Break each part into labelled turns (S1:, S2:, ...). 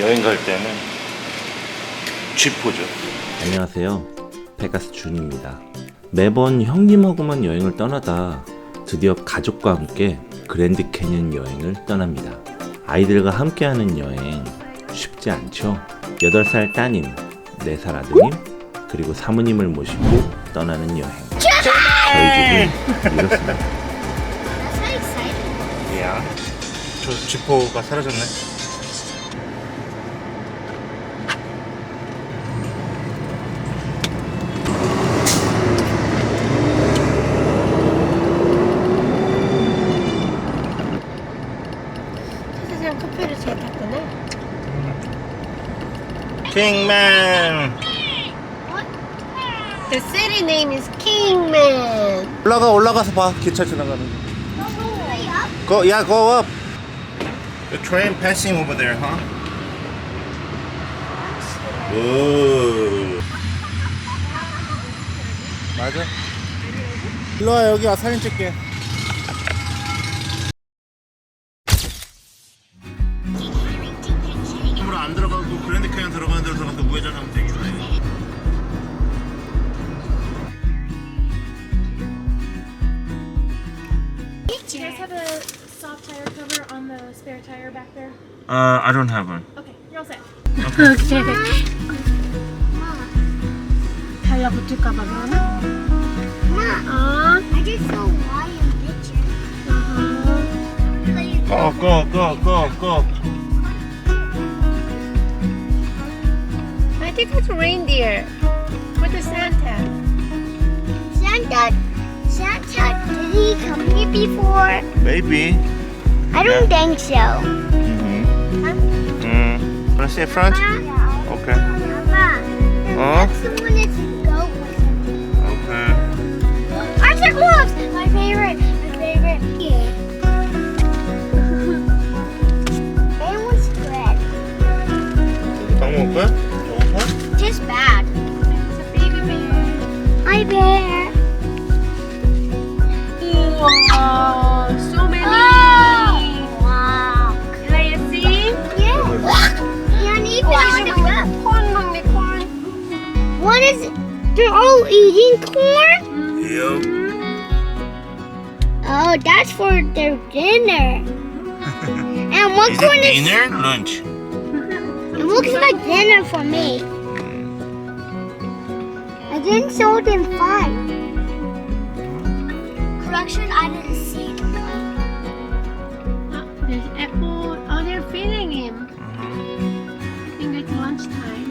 S1: 여행 갈 때는 쥐포죠.
S2: 안녕하세요. 페가스 준입니다. 매번 형님하고만 여행을 떠나다 드디어 가족과 함께 그랜드 캐년 여행을 떠납니다. 아이들과 함께하는 여행 쉽지 않죠? 8살 따님, 4살 아드님, 그리고 사모님을 모시고 떠나는 여행. 저희 집은 이렇습니다.
S1: 야, 저 쥐포가 사라졌네.
S3: 세상 커피를 잘 탔구나.
S1: 킹맨
S3: The city name is Kingman.
S1: 올라가 올라가서 봐 기차 지나가는 go yeah go up the train passing over there huh 오 맞아 일로 와 여기 와 사진 찍게 들어가는 데로 들어가서 우회전하면 되겠네
S4: Do you guys have a soft tire cover on the spare tire back there?
S1: Uh, I don't have one.
S4: Okay, you're all set.
S3: Okay. 달라붙을까봐 그러나? 어? I just saw lion picture.
S1: Go, go, go, go, go.
S3: I think it's reindeer. With the Santa. Santa, Santa, did he come here before?
S1: Maybe.
S3: I don't think so.
S1: Mm-hmm. Mm. Wanna see front? Okay.
S3: Mama, the
S1: Huh?
S3: next one is goat with him.
S1: Okay.
S3: Arthur gloves! My favorite. Their dinner. and what
S1: Is
S3: corn
S1: it
S3: is
S1: dinner? Lunch.
S3: It looks like dinner for me. I didn't show them fine. Correction, I didn't see them.
S4: Oh, there's apple. Oh, they're feeding him. I think it's lunchtime.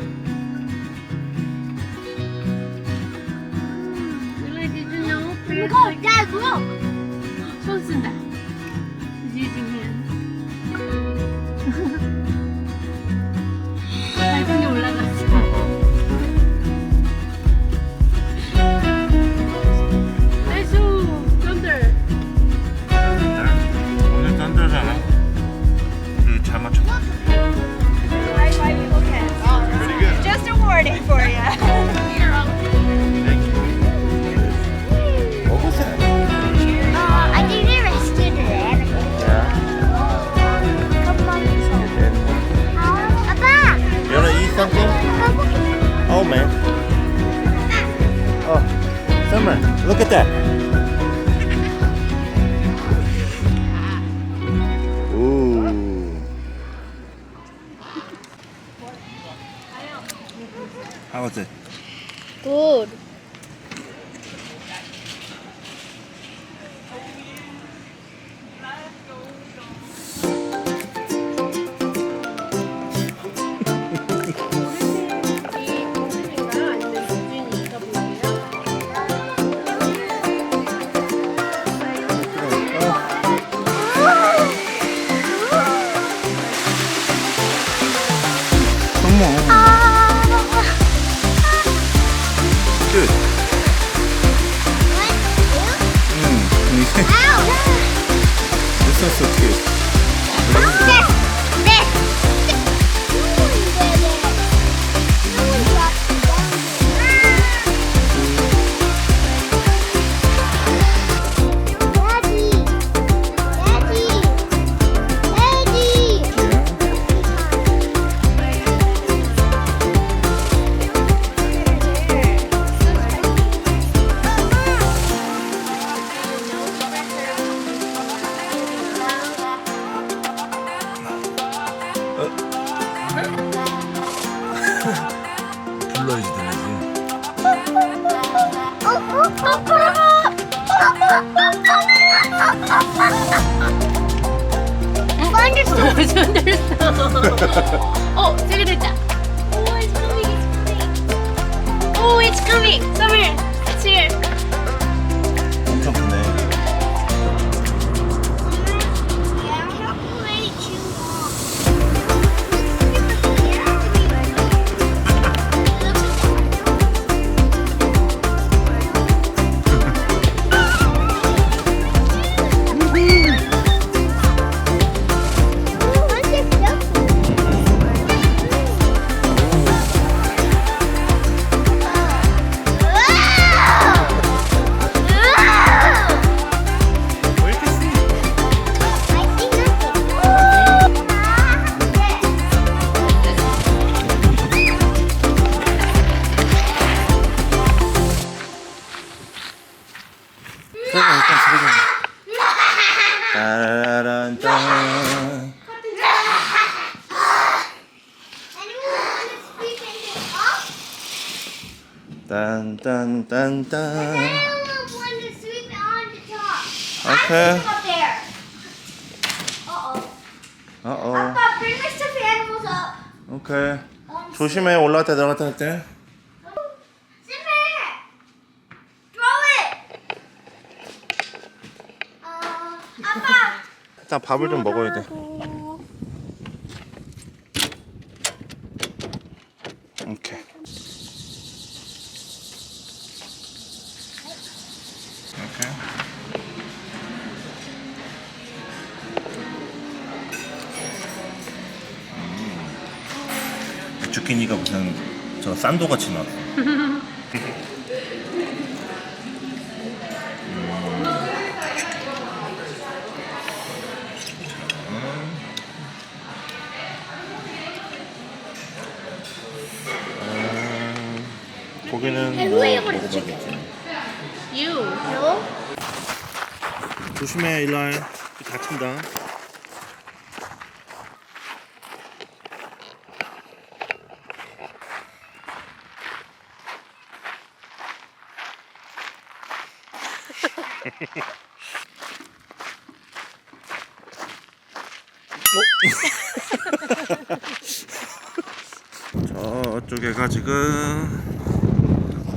S4: Mm, Really, did you know?
S3: Oh my god,
S4: like-
S3: Dad, look!
S1: তোর Oh, look at it.
S4: Oh, it's coming, it's coming. Oh, it's coming. Somewhere. It's here.
S1: 그럼 일단 소리 좀. 따라란딴. 딴딴딴딴. 오케이.
S3: Up there. Uh-oh.
S1: 어어.
S3: Papa, bring my stuffed animals up.
S1: 오케이. 조심해 올라갔다 내려갔다 할 때.
S3: Zipper! Throw it! Uh, 아빠!
S1: 일단 밥을 좀 먹어야 돼. 음. 주키니가 무슨 저 싼도 같이 나왔어. 고기는 뭐 먹어봐야겠지.
S4: You.
S3: No?
S1: 조심해 일라이 다친다. 어? 저쪽에가 지금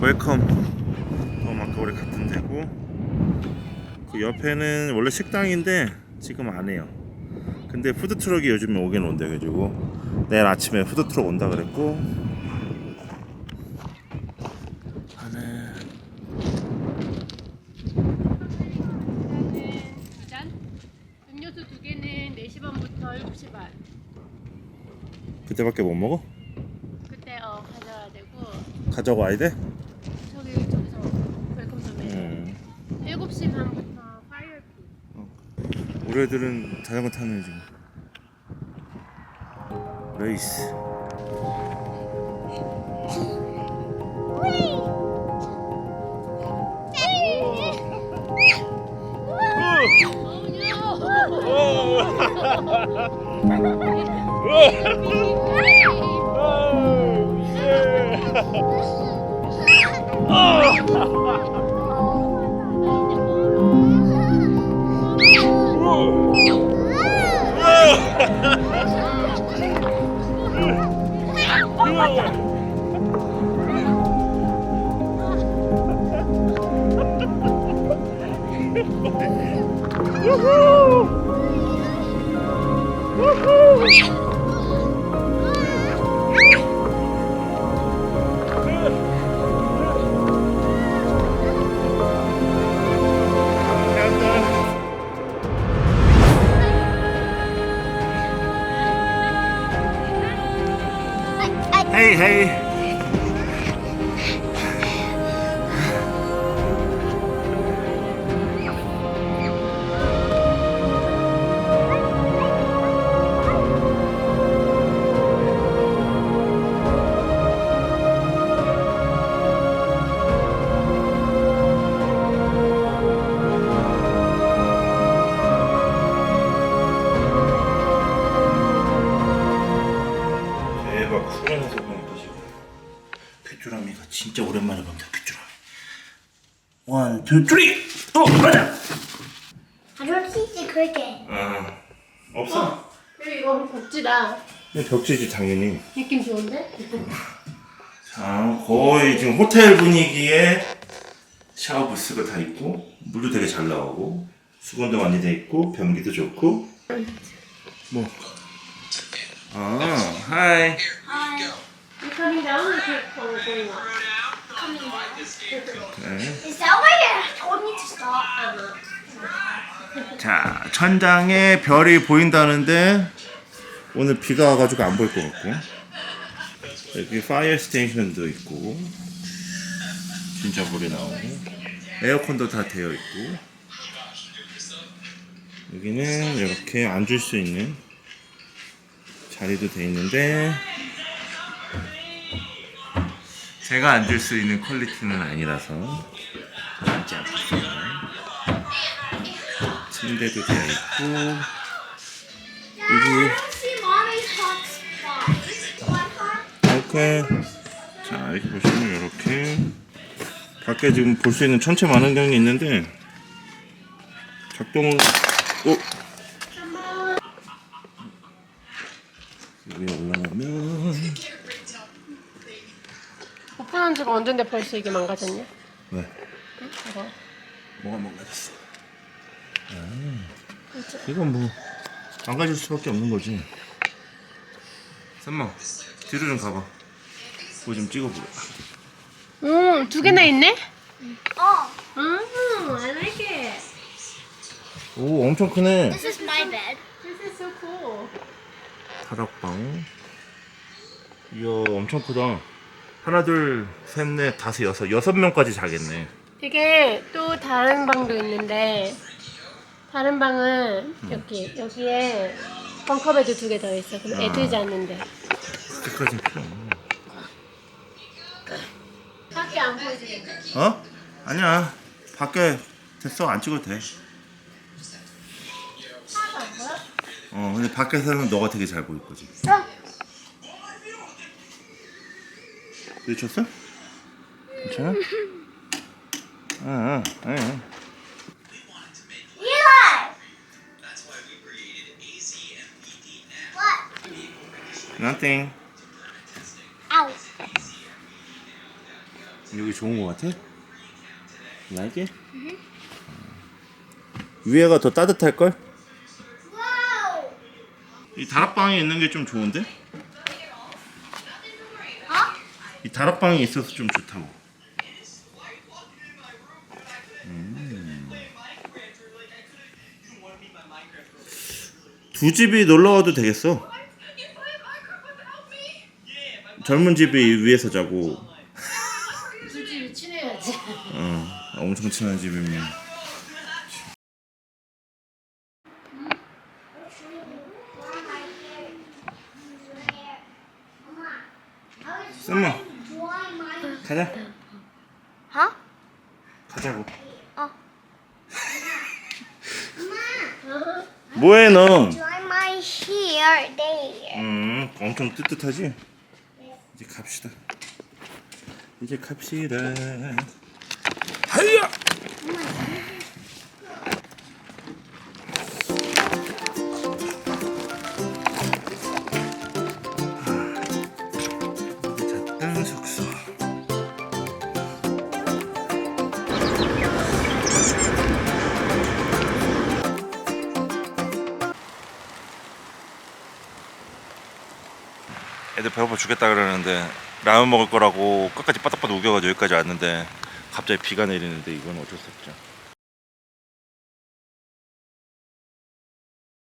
S1: 웰컴 어, 아까 우리 갔던 데고 그 옆에는 원래 식당인데 지금 안 해요. 근데 푸드트럭이 요즘에 오긴 온대 가지고 내일 아침에 푸드트럭 온다 그랬고.
S4: 음료수 두 개는 4시 반부터 7시 반.
S1: 그때밖에 못 먹어?
S4: 그때 어 가져야 되고
S1: 가져가야 돼?
S4: 저기 저기서 웰컴 섬에
S1: 음.
S4: 7시 반부터 파이어피.
S1: 우리 애들은 자전거 타는 중. 레이스. 헤이 헤이. 대박 쓰리! 어! 맞아!
S3: See the cricket.
S1: 아 없어?
S4: 이거 멋지다.
S1: 벽지지 당연히.
S4: 느낌 좋은데?
S1: 자, 거의 지금 호텔 분위기에 샤워 부스가 다 있고 물도 되게 잘 나오고 수건도 많이 돼 있고 변기도 좋고 뭐 아, 하이.
S4: Down or keep going up?
S1: 네.
S3: Is that why you told me to stop?
S1: 자, 천장에 별이 보인다는데 오늘 비가 와가지고 안 보일 것 같고. 여기 파이어 스테이션도 있고 진짜 불이 나오고 에어컨도 다 되어 있고. 여기는 이렇게 앉을 수 있는 자리도 돼 있는데 제가 앉을 수 있는 퀄리티는 아니라서 앉지 않겠어요. 침대도 되어 있고. 이렇게 자 이렇게 보시면 이렇게 밖에 지금 볼 수 있는 천체 만원경이 있는데 작동을 오 위에 올라가면
S4: 오픈한 지가 언젠데 벌써 이게 망가졌냐?
S1: 네
S4: 이거.
S1: 뭐가 망가졌어 아, 이건 뭐 망가질 수밖에 없는 거지 쌈마 뒤로 좀 가봐 뭐 좀 찍어보래
S4: 음, 두 개나 있네?
S3: Oh,
S4: 음, I like it.
S1: 오 엄청 크네
S3: this is my bed.
S4: This is so cool.
S1: 다락방 이야 엄청 크다 하나 둘셋넷 다섯 여섯 여섯 명까지 자겠네
S4: 이게 또 다른 방도 있는데 다른 방은 여기 여기에 벙커베드 두 개 더 있어. 그럼 애들 자는데.
S1: 그때까지 필요 없네
S4: 밖에 안 보여주겠네.
S1: 어? 아니야 밖에 됐어 안 찍어도 돼 어, 근데 밖에서는 너가 되게 잘 보일 거지. 미쳤어? 괜찮아? 아.
S3: Eli! What?
S1: Nothing.
S3: Ow.
S1: 여기 좋은 거 같아? like it? 위에가 더 따뜻할 걸? 이 다락방에 있는 게 좀 좋은데?
S3: Huh?
S1: 이 다락방이 있어서 좀 좋다고. 음. 두 집이 놀러 와도 되겠어. 젊은 집이 위에서 자고,
S4: 솔직히 친해야지.
S1: 어, 엄청 친한 집이면. 썸머, 가자.
S3: Huh?
S1: 가자고.
S3: 어.
S1: 뭐해 너?
S3: Dry my hair there.
S1: 음, 엄청 뜨뜻하지? 이제 갑시다. 이제 갑시다. 배고파 죽겠다 그러는데 라면 먹을 거라고 끝까지 빠딱빠딱 우겨가지고 여기까지 왔는데 갑자기 비가 내리는데 이건 어쩔 수 없죠.